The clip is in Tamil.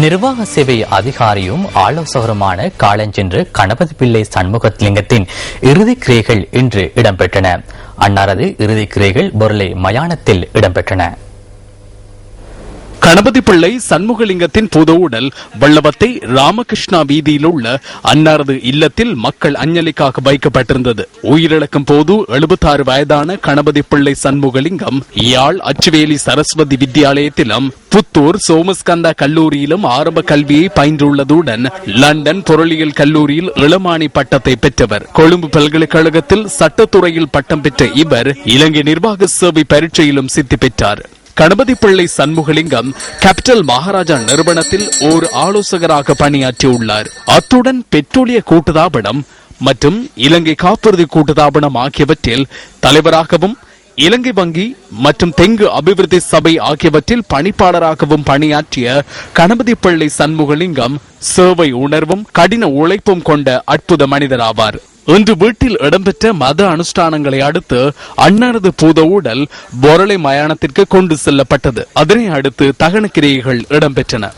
நிர்வாக சேவை அதிகாரியும் ஆலோசகருமான காலஞ்சென்று கணபதி பிள்ளை சண்முகலிங்கத்தின் இறுதி கிரைகள் இன்று இடம்பெற்றன. அன்னாரது இறுதி கிரைகள் பொருளை மயானத்தில் இடம்பெற்றன. கணபதி பிள்ளை சண்முகலிங்கத்தின் புது உடல் வள்ளவத்தை ராமகிருஷ்ணா வீதியில் உள்ள அன்னாரது இல்லத்தில் மக்கள் அஞ்சலிக்காக வைக்கப்பட்டிருந்தது. உயிரிழக்கும் போது எழுபத்தாறு வயதான கணபதி பிள்ளை சண்முகலிங்கம் யாழ் அச்சுவேலி சரஸ்வதி வித்யாலயத்திலும் புத்தூர் சோமஸ்கந்தா கல்லூரியிலும் ஆரம்ப கல்வியை பயின்றுள்ளதுடன் லண்டன் பொருளியல் கல்லூரியில் இளமானி பட்டத்தை பெற்றவர். கொழும்பு பல்கலைக்கழகத்தில் சட்டத்துறையில் பட்டம் பெற்ற இவர் இலங்கை நிர்வாக சேவை பரீட்சையிலும் சித்தி பெற்றார். கணபதி பிள்ளை சண்முகலிங்கம் கேபிட்டல் மகாராஜா நிறுவனத்தில் ஓர் ஆலோசகராக பணியாற்றியுள்ளார். அத்துடன் பெட்ரோலிய கூட்டுதாபனம் மற்றும் இலங்கை காப்புறுதி கூட்டுதாபனம் ஆகியவற்றில் தலைவராகவும் இலங்கை வங்கி மற்றும் தெங்கு அபிவிருத்தி சபை ஆகியவற்றில் பணிப்பாளராகவும் பணியாற்றிய கணபதி பிள்ளை சண்முகலிங்கம் சேவை உணர்வும் கடின உழைப்பும் கொண்ட அற்புத மனிதராவார். இன்று வீட்டில் இடம்பெற்ற மத அனுஷ்டானங்களை அடுத்து அன்னாரது பூத உடல் பொரளை மயானத்திற்கு கொண்டு செல்லப்பட்டது. அதனை அடுத்து தகன கிரியைகள் இடம்பெற்றன.